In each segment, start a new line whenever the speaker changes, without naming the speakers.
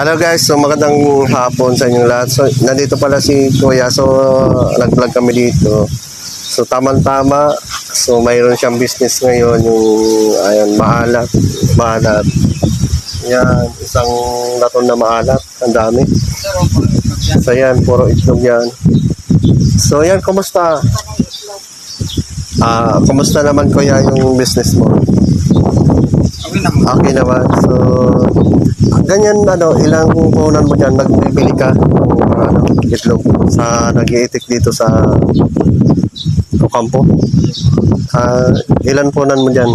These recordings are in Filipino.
Hello guys, so magandang hapon sa inyong lahat. So, nandito pala si Kuya. So, nag-vlog kami dito. So, tamang-tama. So, mayroon siyang business ngayon. Yung, ayan, maalat. Maalat. Yan, isang laton na maalat. Ang dami. So, yan, puro itlog yan. So, yan, kumusta? Ah, kumusta naman Kuya yung business mo?
Okay naman.
Okay naman. So, ganyan ano, ilang puhunan mo dyan, nagbibili ka ng ano, itlog sa nag-iitik dito sa Ocampo. Ah, ilan puhunan mo dyan?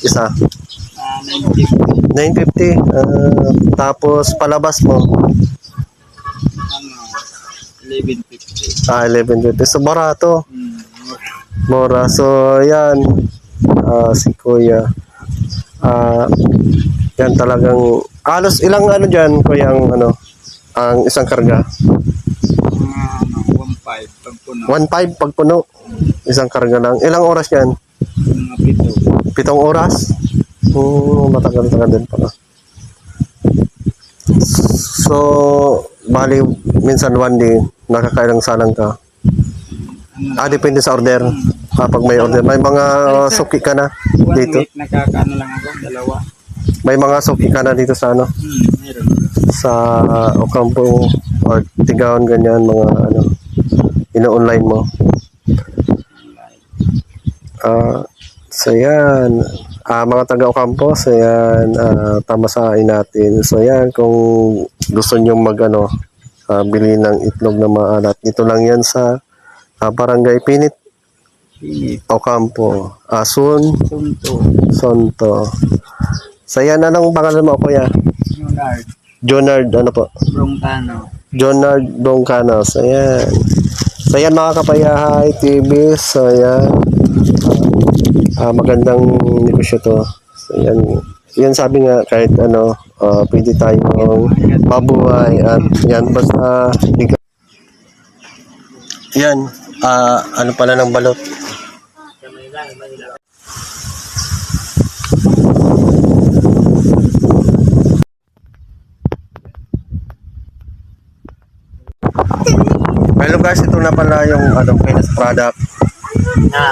Isa.
Ah, 950.
950. Ah, tapos palabas mo,
Ano, 1150.
ah, 1150. So, barato.
Hmm.
Mora. So, yan. Ah, si Kuya. Ah, yan talagang halos ilang ano diyan kuya ang ano ang isang karga?
Mga ano, 15 pag puno.
1.5 pag puno isang karga lang. Ilang oras yan?
Mga pito.
pitong oras? Hmm, matagal-tagal din pala. So bali minsan one day nakakailang salang ka? Ah depende sa order kapag may order may mga suki ka na
one
dito?
week nakakaano lang ako, dalawa.
may mga suki ka na dito sa ano?
Hmm, meron.
sa Ocampo or Tigaon ganyan mga ano ino-online mo. Ah so yan. Ah mga taga Ocampo so yan ah, tamasain natin. So yan kung gusto nyo mag ano ah, bili ng itlog na maalat dito lang yan sa ah, Barangay Pinit
Pinit.
Ocampo Asun
Sunto.
Sonto so yan anong pangalan mo kuya
Leonard.
Jonard ano po
Brongtano.
Jonard Bongcanos. Ayan. So, ayan mga kapayahay TV. So, ayan. Ah, magandang negosyo to. So, ayan. Yan sabi nga, kahit ano, ah, pwede tayong mabuhay. At yan, basta di ka... Yan. Ah, ano pala ng balot? Hello guys, ito na pala yung ano, finished product.
Na